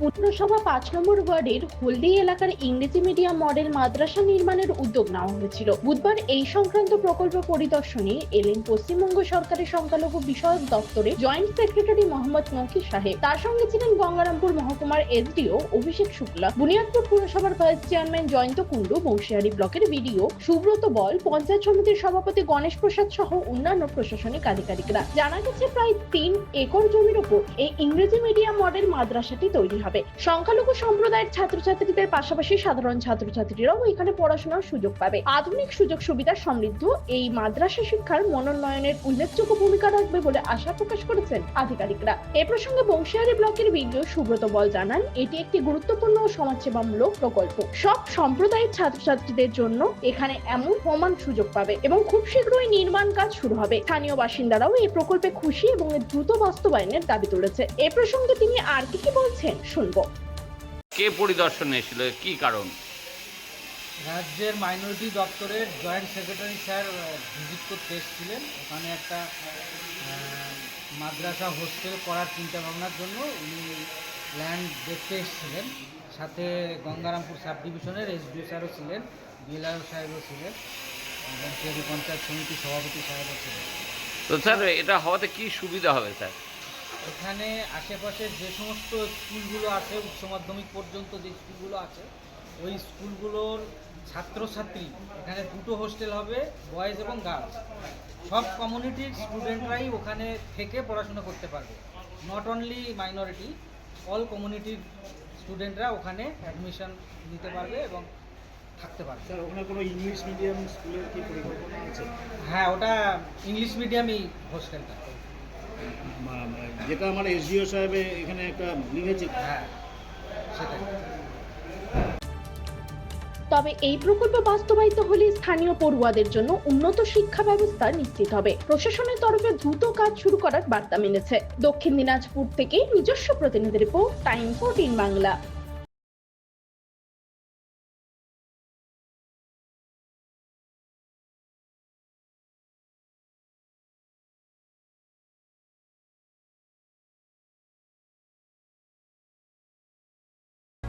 পুরসভা পাঁচ নম্বর ওয়ার্ডের হলদি এলাকার ইংরেজি মিডিয়াম মডেল মাদ্রাসা নির্মাণের উদ্যোগ নেওয়া হয়েছিল। বুধবার এই সংক্রান্ত প্রকল্প পরিদর্শনে এলেন পশ্চিমবঙ্গ সরকারের সংখ্যালঘু বিষয়ক দপ্তরে জয়েন্ট সেক্রেটারি মোহাম্মদ নকির সাহেব। তার সঙ্গে ছিলেন গঙ্গারামপুর মহকুমার এসডিও অভিষেক শুক্লা। বুনিয়াদপুর পুরসভার ভাইস চেয়ারম্যান জয়ন্ত কুণ্ডু বংশিয়ারি ব্লকের বিডিও সুব্রত বল, পঞ্চায়েত সমিতির সভাপতি গণেশ প্রসাদ সহ অন্যান্য প্রশাসনিক আধিকারিকরা। জানা গেছে, প্রায় তিন একর জমির উপর এই ইংরেজি মিডিয়াম মডেল মাদ্রাসাটি তৈরি হবে। সংখ্যালঘু সম্প্রদায়ের ছাত্রছাত্রীদের পাশাপাশি সাধারণ ছাত্রছাত্রীরাও এখানে পড়াশোনার সুযোগ পাবে। আধুনিক সুযোগ সুবিধা সমৃদ্ধ এই মাদ্রাসা শিক্ষার মনোনয়নের উল্লেখযোগ্য ভূমিকা রাখবে বলে আশা প্রকাশ করেছেন আধিকারিকরা। এ প্রসঙ্গে বংশিয়ারি ব্লকের বিডিও সুব্রত বল জানান, এটি একটি গুরুত্বপূর্ণ সমাজসেবামূলক প্রকল্প। সব সম্প্রদায়ের ছাত্রছাত্রীদের জন্য এখানে এমন সমান সুযোগ পাবে এবং খুব শীঘ্রই নির্মাণ কাজ শুরু হবে। স্থানীয় বাসিন্দারাও এই প্রকল্পে খুশি এবং দ্রুত বাস্তবায়নের দাবি তুলেছে। এ প্রসঙ্গে তিনি আর কি কি বলছেন শুনব। কে পরিদর্শনে এসেছিল কি কারণ? রাজ্যের মাইনরিটি দপ্তরের জয়েন্ট সেক্রেটারি স্যার ভিজিট করতে এসেছিলেন। ওখানে একটা মাদ্রাসা হোস্টেল করার চিন্তা ভাবনার জন্য উনি ল্যান্ড দেখতে এসেছিলেন। সাথে গঙ্গারামপুর সাব ডিভিশনের এসডিও স্যারও ছিলেন বিএলআর সাহেবও ছিলেন এবং পঞ্চায়েত সমিতির সভাপতি সাহেবও ছিলেন। তো স্যার এটা হওয়াতে কি সুবিধা হবে স্যার এখানে আশেপাশের যে সমস্ত স্কুলগুলো আছে উচ্চ মাধ্যমিক পর্যন্ত যে স্কুলগুলো আছে ওই স্কুলগুলোর ছাত্রছাত্রী এখানে দুটো হোস্টেল হবে বয়েজ এবং গার্লস। সব কমিউনিটির স্টুডেন্টরাই ওখানে থেকে পড়াশোনা করতে পারবে। নট অনলি মাইনরিটি অল কমিউনিটির স্টুডেন্টরা ওখানে অ্যাডমিশন নিতে পারবে এবং থাকতে পারবে। স্যার ওখানে কোনো ইংলিশ মিডিয়াম স্কুলের কি পরিকল্পনা আছে? হ্যাঁ ওটা ইংলিশ মিডিয়ামই হোস্টেলটা যেটা আমার এসডিও সাহেব এখানে একটা লিখেছে। হ্যাঁ তবে এই প্রকল্প বাস্তবায়িত হলে স্থানীয় পড়ুয়াদের জন্য উন্নত শিক্ষা ব্যবস্থা নিশ্চিত হবে। প্রশাসনের তরফে দ্রুত কাজ শুরু করার বার্তা মিলেছে। দক্ষিণ দিনাজপুর থেকে নিজস্ব প্রতিনিধি রিপোর্ট টাইম ফোরটিন বাংলা।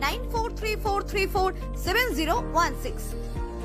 943434701